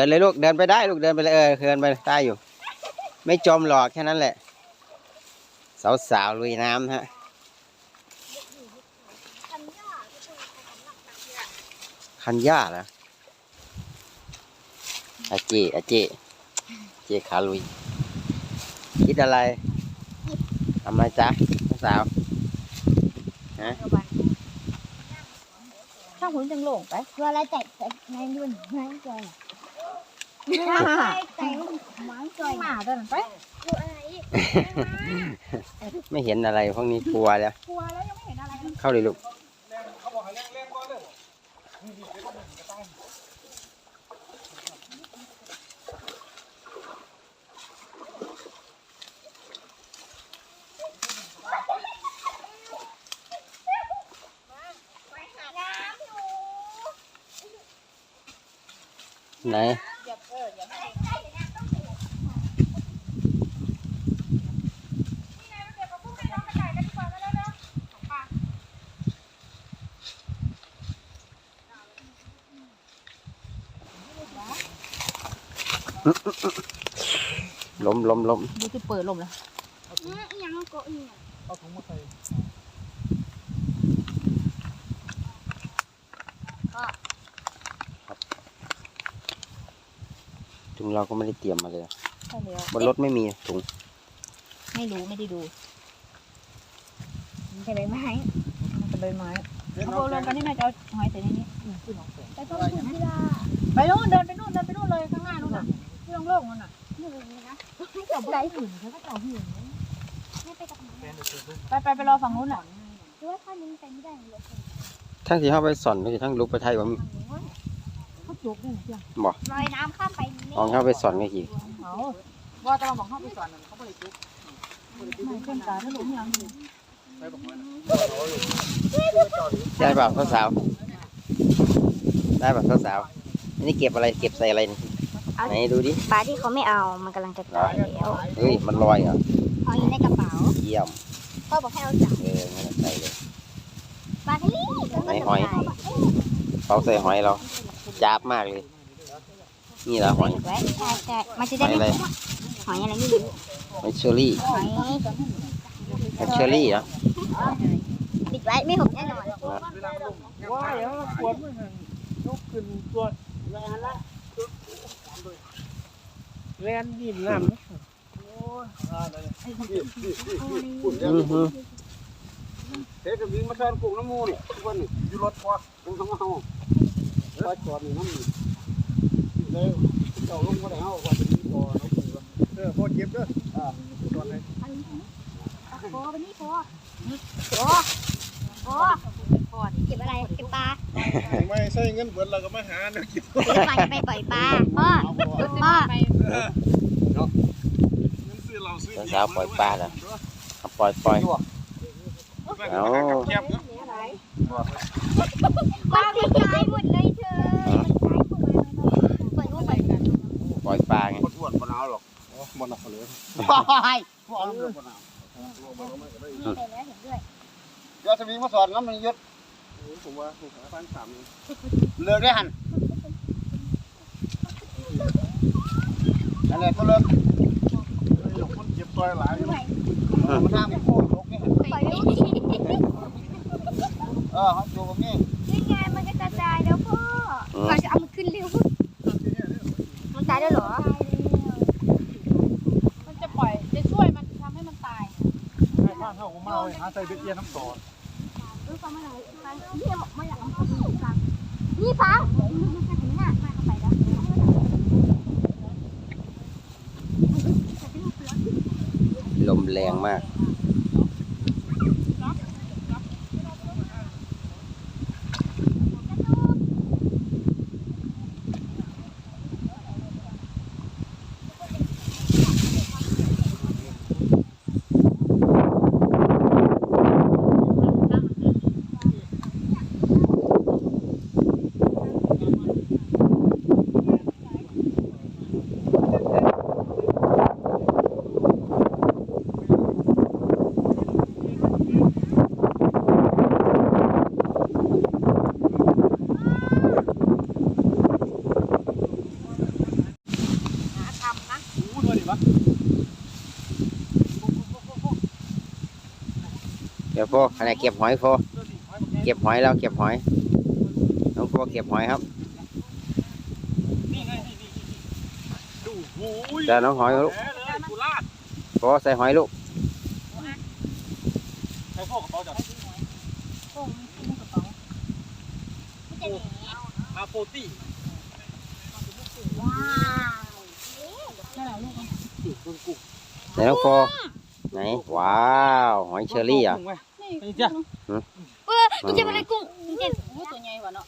ดินเลยลูกเดินไปได้ลูกเดินไปเลยเออเดินไปได้อยู่ ไม่จมหรอกแค่นั้นแหละ สาวๆลุยน้ำฮะคันย่าก็คือคันหลักตักเนี่ยคันย่าเหรออาเจอาเจเจขาลุย คิดอะไรทำไมจ๊ะสาวฮะถ้าหุ่นจังโลงไปตัวอะไรแตกแตกในดุนไม้จอยแตกไม้จอย หมาตัวนั้นไปไม่เห็นอะไรพวกนี้กลัวแล้ว กลัวแล้วยังไม่เห็นอะไรเลยเข้าเลยลูกไหน ล้มล้มล้มดูที่เปิดลมแล้วยังก็อีกเอาถุงมาใส่ เราก็ไม่ได้เตรียมมาเลย ใช่แล้วบนรถไม่มีถุง ไม่รู้ไม่ได้ดูใช่ไหมไม้มันเป็นใบไม้เล่นเอาน้องรวมกันนี่นายจะเอาหอยใส่ในนี้ไปต้นถุงที่ละไปนู่นเดินไปนู่นเดินไปนู่นเลยข้างหน้านู่นน่ะที่โล่งๆนู่นน่ะหนึ่งนะให้กับไรหุ่นเขาก็ต่อหุ่นไม่ไปกับไม้เป็นเดี๋ยวเจอเพิ่มไปไปไปรอฝั่งนู้นน่ะหรือว่าท่านี้ไปไม่ได้เลยทั้งที่เข้าไปสอนก็คือทั้งลุกไปไทยว่า มีเขาจุกด้วยเพียงลอยน้ำข้ามไปนี่องเข้าไปสอนก็ขี่เขาว่าจะมาบอกเข้าไปสอนเขาไม่ได้จุกไม่ขึ้นตาถ้าหลุมยังอยู่ไปบอกว่าได้เปล่าสาวๆได้เปล่าสาวๆอันนี้เก็บอะไรเก็บใส่อะไรนี่ไหนดูดิปลาที่เขาไม่เอา มันกำลังจะตายแล้วเฮ้ยมันลอยเหรอเอาอยู่ในกระเป๋าเยี่ยมพ่อบอกให้เอาจับเอองั้นใส่เลยปลาทะเลไหนหอยเขาใส่หอยเรา จับมากเลย นี่เหรอหอยไว้ใช่ใช่มันจะหได้อยอะไรไม่หอยอะไรไม่รู้หอยเชอรี่หอยหอยเชอรี่เหรอปิดไว้ไม่หกแน่นอนว้ายแล้วปวดมันยกขึ้นตัวแลนยิ้มน้ำโอ้ยอะไรเนี่ยอือฮึเฮ้ยจะวิ่งมาเชิญกุ้งน้ำมูนี่ทุกคนนี่อยู่รถพอกุ้งทั้งเอา ไปจอดนี่น้ำนี่เลยเจ้าลงมาได้เอาว่าจะมีต่อน้ำกุ้งเออพอเก็บเด้ออ่าจอดเลยพอไปนี่พอพอพอพอเก็บอะไรเก็บปลาไม่ใช่เงินเบิดเราก็มาหาเนาะเก็บปลาไปปล่อยปลาพ่อพ่อเงินซื้อเราซื้อสาวปล่อยปลาเหรอเอาปล่อยปล่อยเอาปลาที่ตายหมดเลยเธอมันตายหมดเลย ปล่อยลูกไปกันปล่อยปลาไงคนอ้วนบ่หนาวหรอกบ่หนาวเลยปล่อยบ่เอาบ่หนาวนี่ไปแล้วเห็นด้วยเดี๋ยวจะมีมาสอนงั้นมันยึดผมว่าผมหาพันสามเลิกได้หันอันนี้ก็เลิกคนเจ็บตัวหลายมันห้ามไม่พูดลกนี่ปล่อยลูกเออเขาอยู่ตรงนี้ แล้วเหรอ มันจะปล่อยจะช่วยมันทำให้มันตายให้ข้างเข้าของมาเลยหาใส่เบ็ดเอียน้ำต่อนี่ โฟขณะเก็บหอยโฟเก็บหอยแล้วเก็บหอยน้องโฟเก็บหอยครับนี่ไงนี่นี่ดูโอ้ยเจอน้องหอยลูกแผลเลยกุลาดโฟใส่หอยลูกใช้พวกกระเป๋าจับโอ้ยมีกระเป๋าไม่จะหนีมาโปตี้ว้าวนั่นแหละลูกติดบนกุ้งไหนน้องโฟไหนว้าว หอยเชอรี่อะ นี่จ้ะเออกินจะอะไรกุ้งกินจะโอ้ตัวใหญ่กว่าเนาะ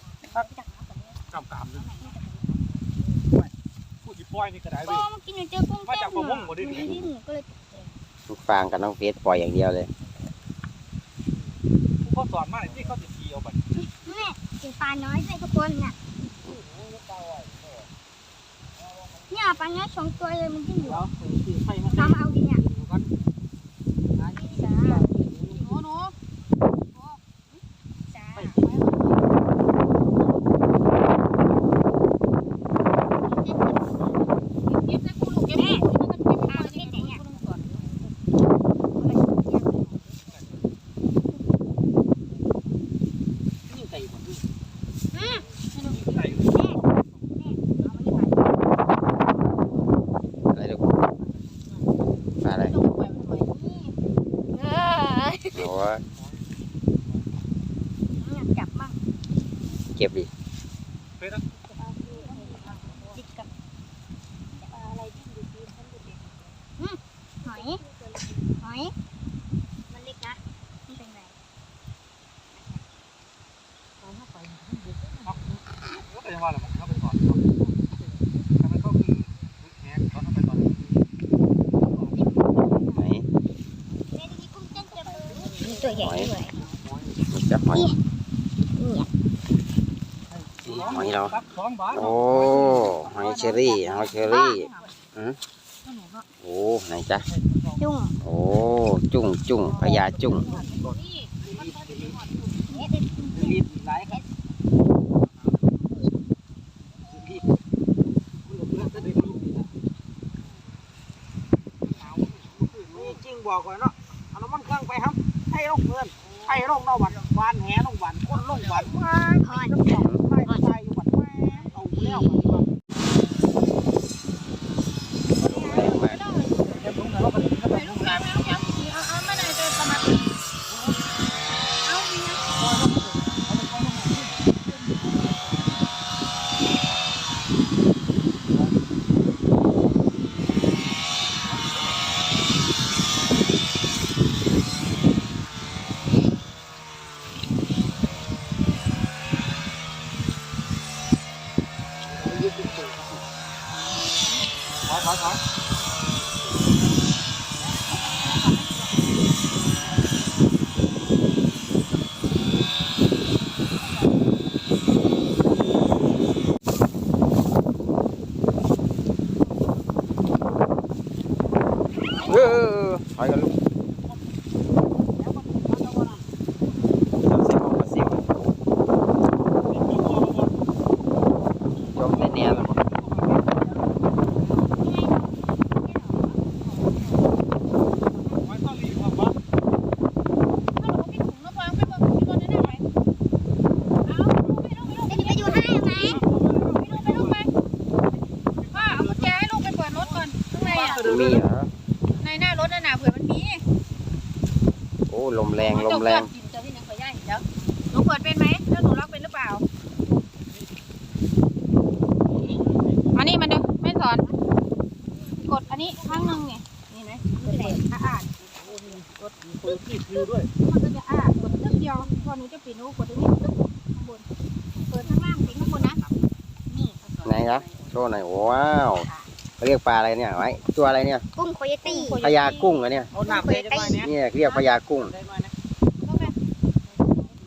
กำกำเลยพูดจีปล่อยนี่ก็ได้ก็เว้ยมากินเจอกุ้งมาจากประมงบ่ได้ไม่ดิได้หนูก็เลยน้องฟางกับน้องเฟสปล่อยอย่างเดียวเลยผู้เขาสอนมาเนี่ยที่เขาจะขี่เอาไปแม่กินปลาน้อยใส่ทุกคนเนี่ยเนี่ยปลาน้อยสองตัวเลยมันกินอยู่เดี๋ยวสีไฟมาตามเอาดิเนี่ย ก่อน จ้า โน้โน้ จ้า เก็บใส่คู่ลูกเก็บแม่มันก็เก็บเอาเก็บแต่เนี่ยก่อน นี่ไก่หมดด้วย อืม ไก่ อะไรลูกปลาอะไร ต้องไปมันไป เออ โอ้ย อยากจับมั่ง เก็บดิเฟสนะจิกกับอะไรที่อยู่ที่ฉันดูดิอืมหอย หอย มันเล็กนะมันเป็นไงก็แต่ยังว่าแหละมันเข้าไปก่อนถ้ามันเข้าคือแหกเขาเข้าไปตอนไหนแม่ดีกุ้งเต้นจับมือตัวใหญ่ด้วยมันจะหอยเนี่ย หอยเราตักสองบาทโอ้หอยเชอรี่หอยเชอรี่โอ้ไหนจ๊ะจุ้งโอ้จุ้งจุ้งพญาจุ้งรีบหลายครับรีบจริงบอกก่อนเนาะเอาน้ำมันเครื่องไปครับให้ลงเพื่อนให้ลงเนาะวันวานแหลงวันก้นลงวันมา พอน น้ำหยอกไล่ไล่อยู่วันแม่เอาแล้วมัน แรงมาก เดี๋ยวผมจะเอาไป ไปลูกยางไปลูกยางเอาเอาไม่ได้จะประมาณ เอาเนี่ย ถอยถอยถอย เออถอยกันลูกจำเส้นของปลาซิวจมแต่แนวแล้ว ไว้ต้องรีบครับว่า ถ้าเราไม่ถุงแล้ววางไปบนที่บนได้ไหมเอาไปลูกไปลูก จะไปดูให้ไหม ไปลูกไปลูกไปป้าเอากุญแจให้ลูกไปเปิดรถก่อนข้างในอะ มีเหรอ ในหน้ารถน่ะนะเผื่อมันมี โอ้ลมแรงลมแรงกินเจอที่ยังขอย่ายเดี๋ยวหนูเปิดเป็นไหมแล้วหนูล็อกเป็นหรือเปล่าอันนี้มันเดี๋ยวแม่สอน กดอันนี้ครั้งหนึ่งไงนี่นะมันจะอ่านเปิดที่คิวด้วยมันก็จะอ่านกดเรื่องเดียวพอหนูจะปิดหนูกดตรงนี้ข้างบนเปิดข้างล่างปิดข้างบนนะนี่ไหนครับโชว์หน่อยว้าวเขาเรียกปลาอะไรเนี่ยไว้ตัวอะไรเนี่ยกุ้งโคโยตี้พญากุ้งเหรอเนี่ย เอาหนักเลยจะไปเนี้ยเนี่ยเรียกพญากุ้งต้องไง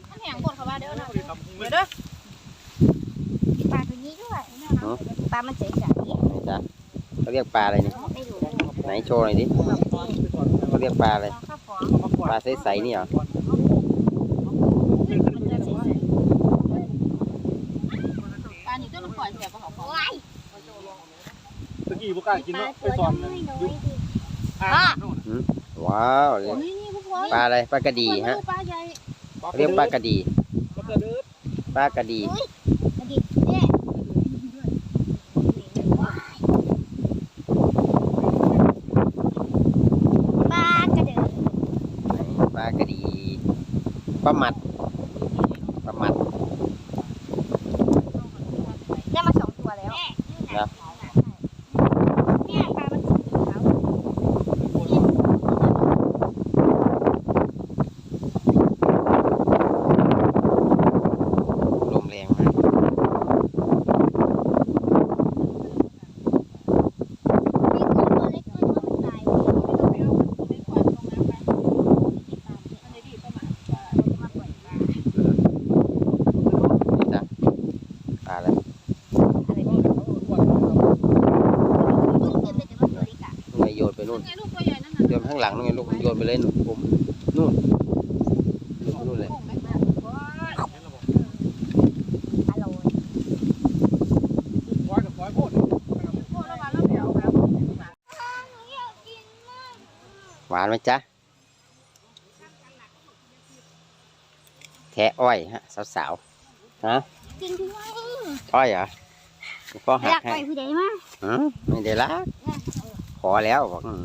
ต้องแหงกดเข้ามาเดี๋ยวนะเดี๋ยวเด้อ ปลาตัวนี้ด้วยป ลามันใสไหนจ๊ะเขาเรียกปลาอะไรเนี่ยๆไม่รู้ไหนโชว์หน่อยดิเขาเรียกปลาอะไรข้าวฟองปลาใสๆนี่เหรอปลาหนีต้องปล่อยเสียบของเขาว้ายตะกี้พวกกล้ากินปลาเนาะไปตัวสอนน้อยน้อยอ่าว้าวเลยนี่นี่พวกพปลาอะไรปลากระดีฮะปลาใหญ่เรียกปลากระดีปลากระดือ ปลากระดี กระดิกเนี่ยปลากระเดิด ปลากระดี ปลาหมัดปลาหมัด ได้มาสองตัวแล้วนะเนี่ยปลามันสีขาว ลมแรงมาก มีตัวเล็กตัวน้อยตายไม่ต้องไปเอามันในขวานตรงนั้นไปมันเลยดีประมาณจะมาปล่อยปลา จ้ะปลาอะไร อะไรนี่ลูกเกินไปแต่ว่าตัวเล็กอะ นู่นไงโยนไปนู่น ไงลูกตัวใหญ่นั่น โยนข้าง หลังนู่นไงลูกโยนไปเลยนู่นผมนู่นโยนไปนู่นเลยกุ้งไหมอร่อยควายกับควายโพดพวกเรามาแล้วเดี๋ยวครับหวานไหมจ๊ะแทะอ้อยฮะสาวๆฮะกินด้วยอ้อยเหรอพ่อหัอกยากให้ไปผู้ใดมาหืมไม่ได้ละขอแล้วบอกอืม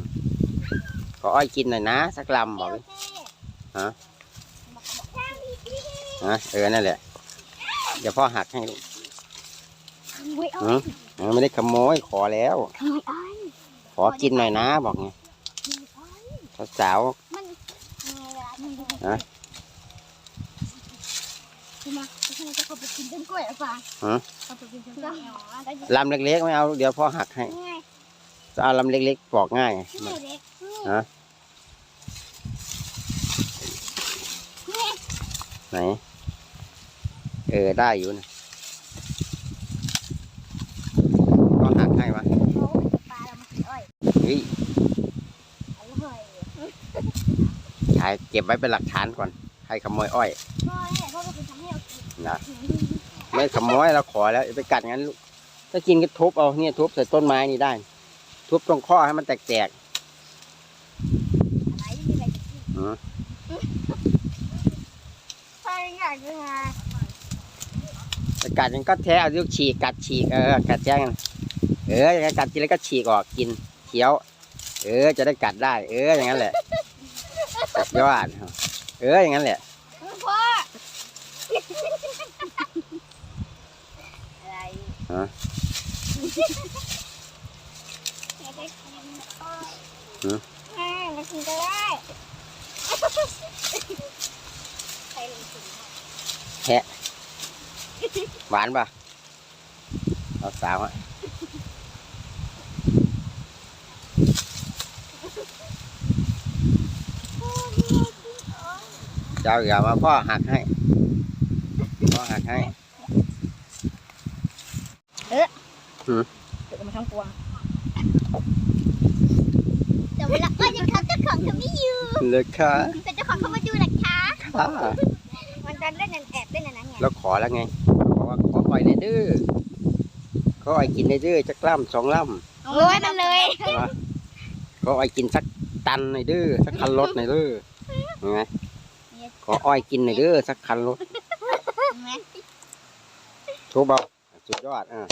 ขออ้อยกินหน่อยนะ สักลำบอกดิฮะฮะเออนั่นแหละเดี๋ยวพ่อหักให้ลูกเว้ยเอาหืมเออไม่ได้ขโมยขอแล้วทำไมอ้อยขอกินหน่อยนะบอกไงสาวมันมีเวลาทำดูฮะคือมาคือจะเข้าไปกินต้นกล้วยหรือเปล่าฮะเข้าไปกินต้นกล้วยอ๋อได้ยินๆลำเล็กๆไม่เอาเดี๋ยวพ่อหักให้ไง จะเอาลำเล็กๆปอกง่ายที่ไหนเล็กฮะไหน เออ ได้อยู่นะก็หักให้วะเขาปลาเรามากินอ้อยเฮ้ยอร่อยถ่ายเก็บไว้เป็นหลักฐานก่อน ใครขโมยอ้อยพ่อเนี่ยพ่อก็คือทำให้เรากินนะไม่ขโมยเราขอแล้วอย่าไปกัดงั้นลูกถ้ากินก็ทุบเอาเนี่ยทุบใส่ต้นไม้นี่ได้ ทุบตรงข้อให้มันแตกอะไรไม่มีอะไรจะกินๆอืมพ่ออยากจะมาแต่กัดมันก็แท้เอาลูกฉีกกัดฉีกเออกัดแจ้งกันเอออย่างนั้นกัดกินแล้วก็ฉีกออกกินเคี้ยว เออ จะได้กัดได้ เอออย่างนั้นแหละสุดยอดเอออย่างนั้นแหละ พ่ออะไรฮะ อยากได้กินพ่อ หืออ่ามากินก็ได้ใครลงทุนหวานปะเอาสาวอะเจ้าอย่ามาพ่อหักให้ พ่อหักให้เดี๋ยวมาทั้งปวง แต่เวลาอ้อยจะทำเจ้าของเขาไม่อยู่เลยค่ะแต่เจ้าของเขามาดูนะคะค่ะมันจะเล่นนั่นแอบเล่นอันนั้นไงแล้วขอแล้วไงบอกว่าขออ้อยในอยดื้อขออ้อยกินในอยดื้อจักล่ำสองล่โอ้ยมันเลยำวะขออ้อยกินสักตันในอยดื้อสักคันรถในอยดื้อเห็นไหมขออ้อยกินในอยดื้อสักคันรถเห็นไหมทุบเอาสุดยอดอะ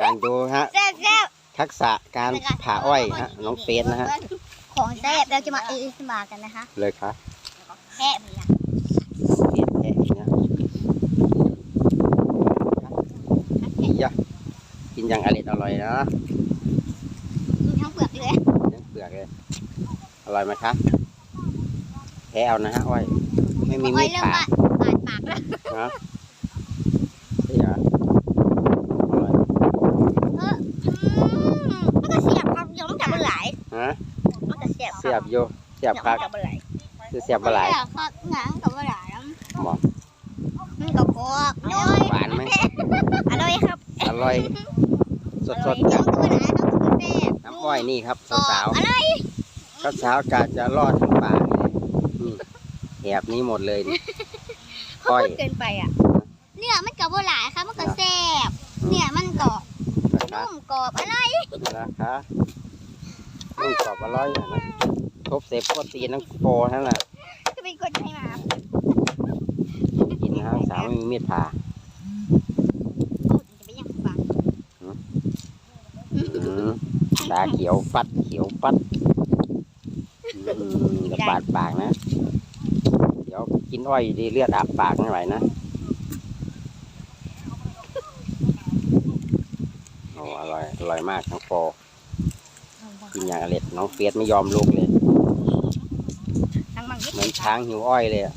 การดูฮะแซ่บแซ่บทักษะการผ่าอ้อยฮะน้องเฟสนะฮะ ของแซ่บเราจะมาเออสมากันนะคะเลยครับแค่นี้นะเฟสแอะนะอียะกินอย่างอร่อยอร่อยนะดูทั้งเปลือกเลยยังเปลือกเลยอร่อยไหมคะแพ้เอานะฮะอ้อยไม่มีอ้มีอยดเริ่มผ่าบาดบาดปากแล้วฮะใช่เหรออร่อย อืมมันก็เสียบครับยังไม่จับมันไหล ฮะ มันก็เสีย บเสียบอยู่เสียบคักจับมันไหลคือเสียบปลาไหลเสียบครับหนังกับมันไหลหมอมันก็กรอบอร่อยหวานไหมอร่อยครับอร่อยสดอร่อยๆน้จาอกงตัวไหนน้องตัวแซ่บน้ำอ้อยนี่ครับกรอบสาวอร่อยๆก็สาวกาจะรอดทั้งป่านี่เลยนี่แหบนี้หมดเลยนี่เขาอ้อยพูดเกินไปอะเนื้อมันกับมันไหลครับมันก็แซ่บเนื้อมันกรอบนะคะนุ่มกรอบอร่อยนะคะนุ่มกรอบอร่อยนะ ทบเสพโปรตีนทั้งโฟทั้งน่ะจะเป็นคนให้มากินนะครับสาวไม่มีเมีดผ่าโอ้จะไปยังฟังอืมตาเขียวฟัดเขียวฟัดอืมจะบาดปากนะ เดี๋ยวกินอ้อยดีเลือดอาบปากไม่ไหวนะโอ้อร่อยอร่อยมากทั้งโฟกินอย่างอร็ดน้องเฟียสไม่ยอมลุกเลยทั้ง มังเหมือนช้างหิวอ้อยเลยอะ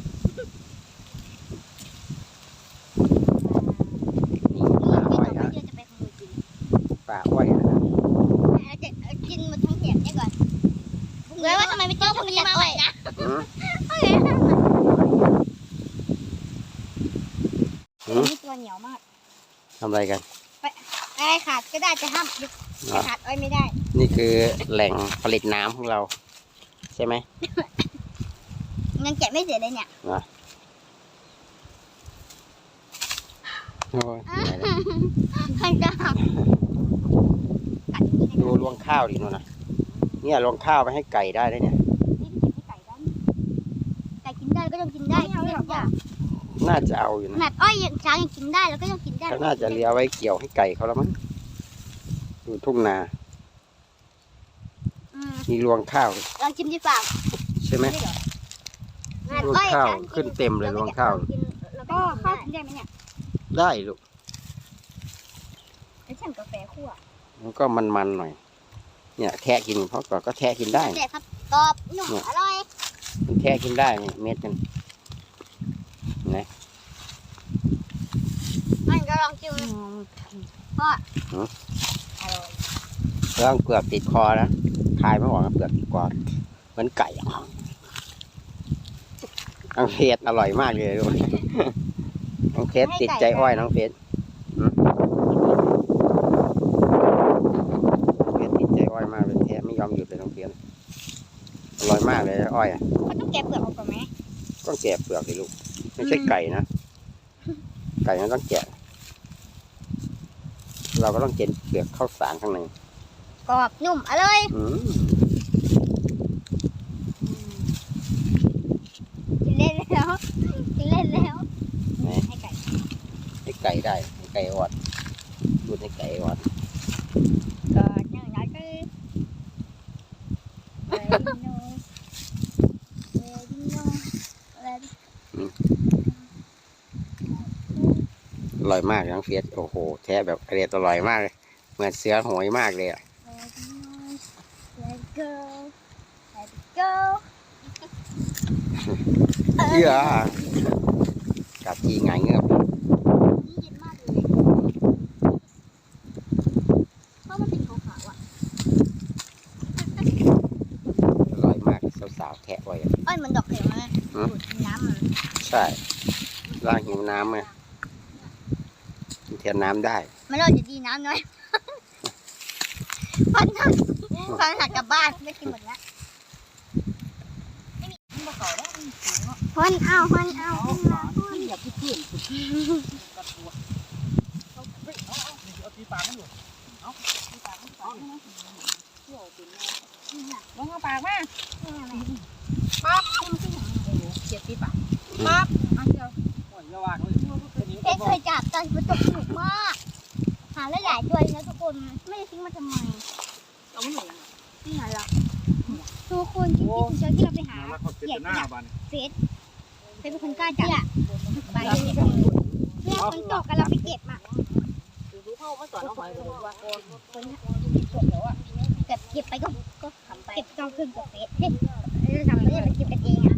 นี่ป่าอ้อยที่อะเราจะไปขโมยกินป่าอ้อยอะนะเราจะกินหมดทั้งเหียบเนี่ยก่อนเลยว่าทำไมไม่กินพวกนี้มาอ้อยนะอืมนี่ตัวเหนียวมากทำอะไรกันอะไรขาดก็ได้จะห้ามยุบอะขาดอ้อยไม่ได้ นี่คือแหล่งผลิตน้ำของเรา ใช่ไหม ยังแกะไม่เสร็จเลยเนี่ยโอ้ยเหนื่อยแล้วใครจะห้ามกัดอย่างนี้ดูรวงข้าวดิโน่นนะเนี่ยรวงข้าวไปให้ไก่ได้เลยเนี่ย ไก่ได้ไก่กินได้ก็ต้องกินได้กินได้ทุกอย่างน่าจะเอาอยู่ขนะนาดอ้อยยังช้างยังกินได้แล้วก็ยังกินได้เขาน่าจะเลี้ยงไว้เกี่ยวให้ไก่เขาแล้วมั้งดูทุ่งนา อืมมีรวงข้าวลองชิมดีฝ่าใช่ไหมร วงข้าวขึ้นเต็มเลยรวงข้าวแล้วก็ข้าวกินได้ไหมเนี่ยได้ลูกแล้วฉันกาแฟคั่วมันก็มันๆหน่อย เนี่ยแทะกินเพราะก่อนก็แทะกินได้เด็ดครับกรอบนุ่มอร่อยมันแทะกินได้นี่เม็ดมันมันก็ลองชิมพ่ออร่อยแล้วเปลือกติดคอนะคายไม่ออกนะเปลือกติดคอเหมือนไก่อะ น้องเพชรอร่อยมากเลยลูกน้องเพชรติดใจอ้อยน้องเพชรหืมน้องเพชรติดใจอ้อยมากเลยแทะไม่ยอมหยุดเลยน้องเพชรอร่อยมากเลยอ้อยอะเขาต้องแกะเปลือกออกก่อนไหมต้องแกะเปลือกสิลูกไม่ใช่ไก่นะไก่มันต้องแกะ เราก็ต้องเก็นเปลือกข้าวสารข้างในกรอบนุ่มอร่อย อืม กินเล่นแล้วกินเล่นแล้ว ไหน ให้ไก่ ให้ ไก่ได้ให้ไก่ออดดูดให้ไก่ออดก็ยังไงก็อะไรโน้อะไรโน้อะไรอร่อยมากน้องเฟียสโอ้โหแท้แบบเรียดอร่อยมากเลยเหมือนเสือโหยมากเลยอะ Let go Let go เยื่อกัดทีไงายเงือบ นี่เย็นมากเลยเพราะมันเป็นขาวๆอะ อร่อยมากสาวๆแทะไว้อะ อ้อยเหมือนดอกเข็มเลย อืม ดูดน้ำมัน ใช่ ล่างหิวน้ำไงกินแทนน้ำได้ไม่รอดจะดีน้ำน้อยฟันหักฟันหักกลับบ้านไม่กินหมดแล้วฮอนเอาฮอนเอาขึ้นมาฮอนอย่าพูดเพื่อนพูดเพื่อนกระตัวเอาเฮ้ยเอาเอาเอาตีปากมันอยู่เอาตีปากมันเอาลงเอาปากมาป๊อปขึ้นขึ้นเจ็ดปีปาก ปั๊บเอาเดียวโอ้ยอย่าว่าเลยแค่นี้เพก็ชรพเคอยจับตอนมันตกสนุกมาก หาหลายๆตัวเลยนะทุกคน ไม่ได้ทิ้งมาทำไมเอาไม่หนุนนี่ไงล่ะทุกคนที่ที่คุณเจอที่เราไปหามาเขาเป็นหน้าบ้านเฟสเฟสเป็นคนกล้าจับไปเนี่ยฝนตกกันเราไปเก็บมาดูเข้ามาสอนเอาหอยเลยว่าเก็บเก็บไปก็ก็เก็บต้องขึ้นกับเฟสเฮ้ยเราทำไม่ได้ไปเก็บกันเองอะ